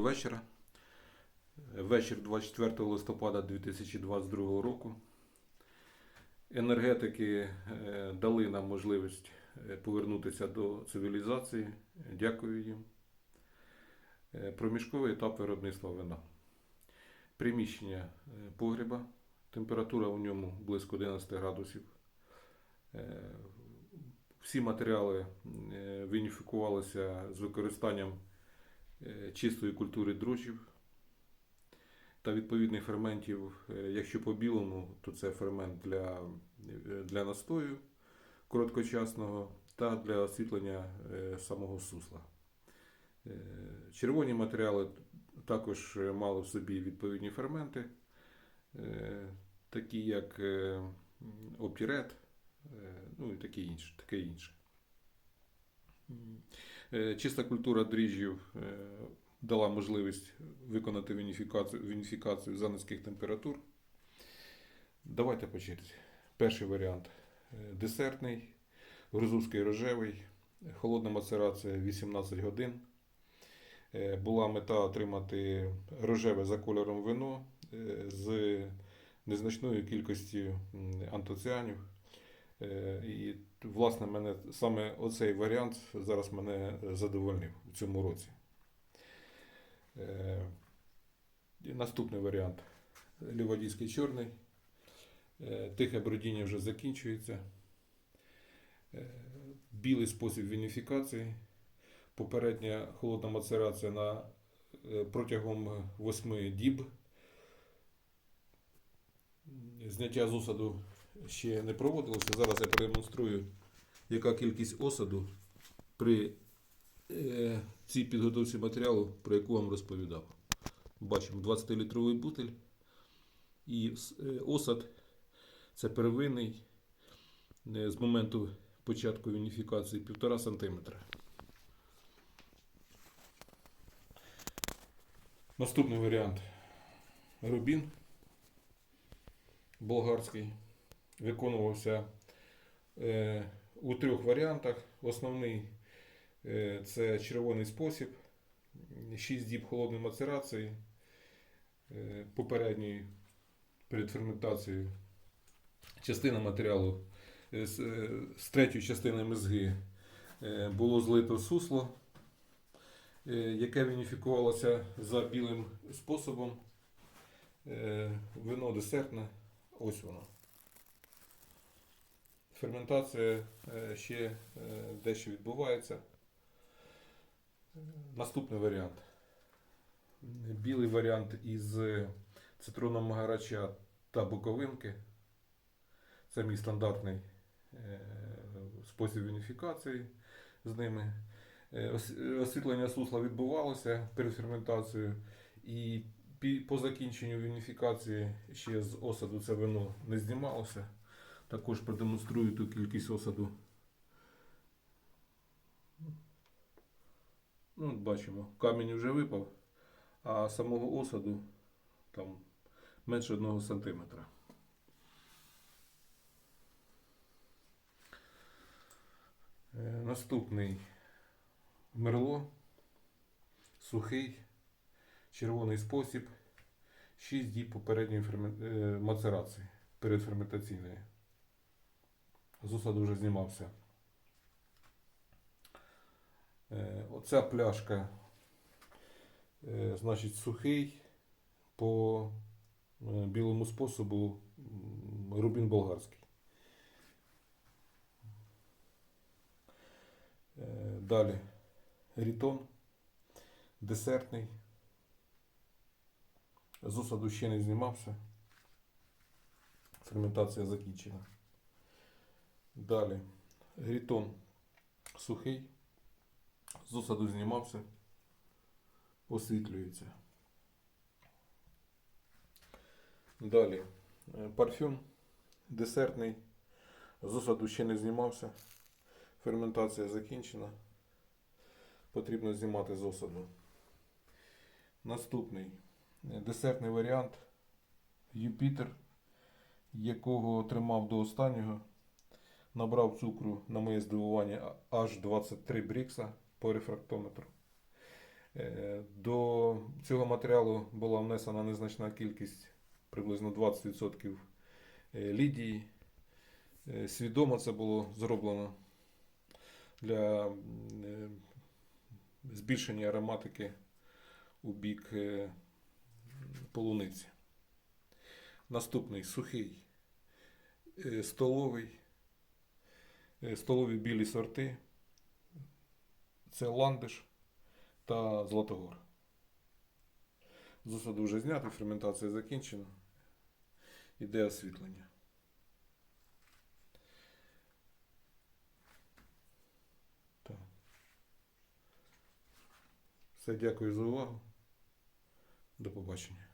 Доброго вечора. Вечір 24 листопада 2022 року. Енергетики е, дали нам можливість е, повернутися до цивілізації. Дякую їм. Е, Проміжковий етап виробництва вина. Приміщення погреба. Температура у ньому близько 11 градусів. Всі матеріали вініфікувалися з використанням чистої культури дрожжів та відповідних ферментів. Е, Якщо по білому, то це фермент для, е, для настою короткочасного та для освітлення е, самого сусла. Е, Червоні матеріали також е, мали в собі відповідні ферменти, е, такі як е, е, ну і таке інше. Таке інше. М. Е, Чиста культура дріжджів е, дала можливість виконати вініфікацію, вініфікацію за низьких температур. Давайте по черзі. Перший варіант е, десертний, грузовський рожевий, холодна мацерація 18 годин. Е, Була мета отримати рожеве за кольором вино е, з незначною кількістю антоціанів. Е, І, власне, мене саме оцей варіант зараз мене задовольнив у цьому році. Е, і Наступний варіант лівадійський чорний. Е, Тихе бродіння вже закінчується. Білий спосіб вініфікації. Попередня холодна мацерація на протягом 8 діб. Зняття з осаду ще не проводилося. Зараз я продемонструю, яка кількість осаду при е, цій підготовці матеріалу, про яку вам розповідав. Бачимо 20-літровий бутиль. І е, осад це первинний е, з моменту початку вініфікації 1,5 см. Наступний варіант рубін болгарський. Виконувався е, у трьох варіантах. Основний е, це червоний спосіб, 6 діб холодної мацерації, е, попередньої перед ферментацією. Частина матеріалу з, третьої частини мезги було злито сусло, яке вініфікувалося за білим способом. Вино десертне, ось воно. Ферментація е, ще е, дещо відбувається. Наступний варіант. Білий варіант із цитроном магарача та буковинки. Це мій стандартний е, спосіб вініфікації з ними. Освітлення сусла відбувалося перед ферментацією. І по закінченню вініфікації ще з осаду це вино не знімалося. Також продемонструю ту кількість осаду. Ну, от бачимо, камінь вже випав, а самого осаду там менше 1 см. Наступний мерло, сухий, червоний спосіб, 6 діб попередньої фермен- е, мацерації перед ферментаційною. З осаду вже знімався. Е, Оця пляшка, е, значить, сухий по е, білому способу рубін болгарський. Далі рітон, десертний. З осаду ще не знімався. Ферментація закінчена. Далі. Грітон сухий. З осаду знімався. Освітлюється. Далі. е, Парфюм десертний. З осаду ще не знімався. Ферментація закінчена. Потрібно знімати з осаду. Наступний е, десертний варіант Юпітер, якого тримав до останнього. Набрав цукру, на моє здивування, аж 23 брікса по рефрактометру. Е, До цього матеріалу була внесена незначна кількість, приблизно 20% е, лідії. Е, Свідомо це було зроблено для збільшення ароматики у бік полуниці. Наступний сухий, столовий, столові білі сорти. Це ландиш та златогор. З осаду вже знято, ферментація закінчена. Іде освітлення. Так. Все, дякую за увагу. До побачення.